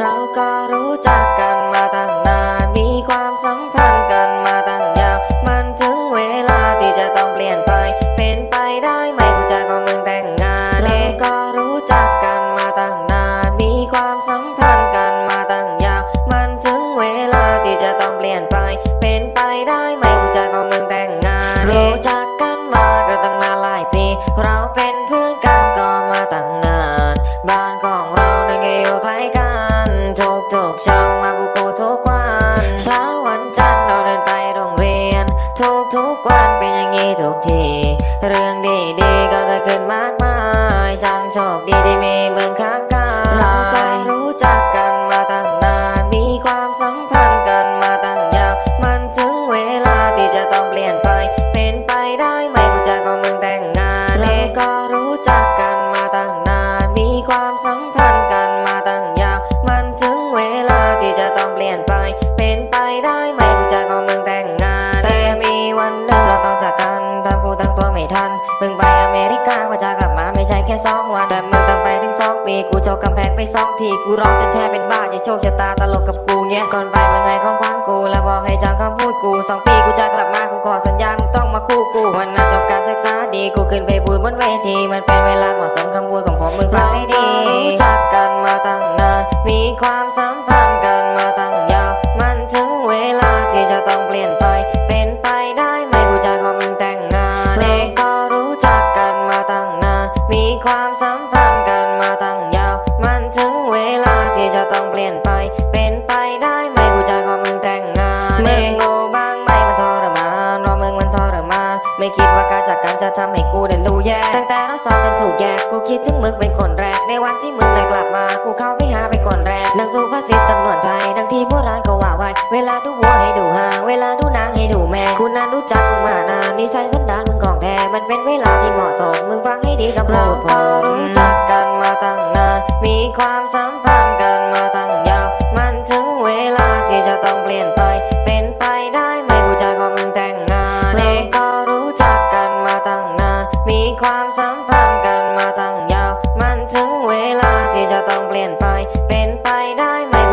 เราก็รู้จักกันมาตั้งนาน มีความสัมพันธ์กันมาตั้งยาว มันถึงเวลาที่จะต้องเปลี่ยนไป เป็นไปได้ไหมกูจะขอมึงแต่งงานเราก็รู้จักกันมาตั้งนาน มีความสัมพันธ์กันมาตั้งยาว มันถึงเวลาที่จะต้องเปลี่ยนไป เป็นไปได้ไหมกูจะขอมึงแต่งงานรู้จัก มาบุกทุกวันเช้าวันจันทร์เราเดินไปโรงเรียน ทุกทุกวันเป็นอย่างนี้ทุกที เรื่องดีๆก็เกิดขึ้นมากมายช่างโชคดีที่มีมึงข้างกายเราก็รู้จักกันมาตั้งนานมีความสัมพันธ์กันมาตั้งยาวมันถึงเวลาที่จะต้องเปลี่ยนไป เป็นไปได้ไหมกูจะขอมึงแต่งงานเราก็รู้จักกันมาตั้งนานมีความสัม เป็นไปได้ไหมกูจะขอมึงแต่งงาน แต่มีวันหนึ่งเราต้องจากกันทำกูตั้งตัวไม่ทัน มึงไปอเมริกาว่าจะกลับมาไม่ใช่แค่สองวัน แต่มึงต้องไปถึงสองปีกูโจกกำแพงไปสองที กูร้องจนแทบเป็นบ้าจะโชคชะตาตลกกับกูเงี้ย ก่อนไปมึงไงของควางกู แล้วบอกให้จำคำพูดกูสองปีกูจะกลับมากูขอสัญญา มึงต้องมาคู่กู วันนั้นจบการศึกษาดีกูขึ้นไปพูดบนเวที มันเป็นเวลาเหมาะสมคำพูดของผมมึงฟังให้ดีรู้จักกันมาตั้งนาน มีความสัม ที่จะต้องเปลี่ยนไป เป็นไปได้ไหมกูจะขอมึงแต่งงานเองก็รู้จักกันมาตั้งนาน มีความสัมพันธ์กันมาตั้งยาว มันถึงเวลาที่จะต้องเปลี่ยนไป เป็นไปได้ไหมกูจะขอมึงแต่งงานมึงโง่บ้างไหมมันทรมานเพราะมึงมันทรมาน ไม่คิดว่าการจากกันจะทำให้กูเดินดูแย่ตั้งแต่เราสองกันถูกแยกกูคิดถึงมึงเป็นคนแรกในวันที่มึงได้กลับมา กูเข้าไปหาเป็นคนแรกนักสู้ภ นิสัยสันดานมึงของแท้มันเป็นเวลาที่เหมาะสมมึงฟังให้ดีกับเราพอรู้จักกันมาตั้งนาน มีความสัมพันธ์กันมาตั้งยาว มันถึงเวลาที่จะต้องเปลี่ยนไป เป็นไปได้ไหมผู้ชายของมึงแต่งงานเองพอรู้จักกันมาตั้งนาน มีความสัมพันธ์กันมาตั้งยาว มันถึงเวลาที่จะต้องเปลี่ยนไป เป็นไปได้ไหม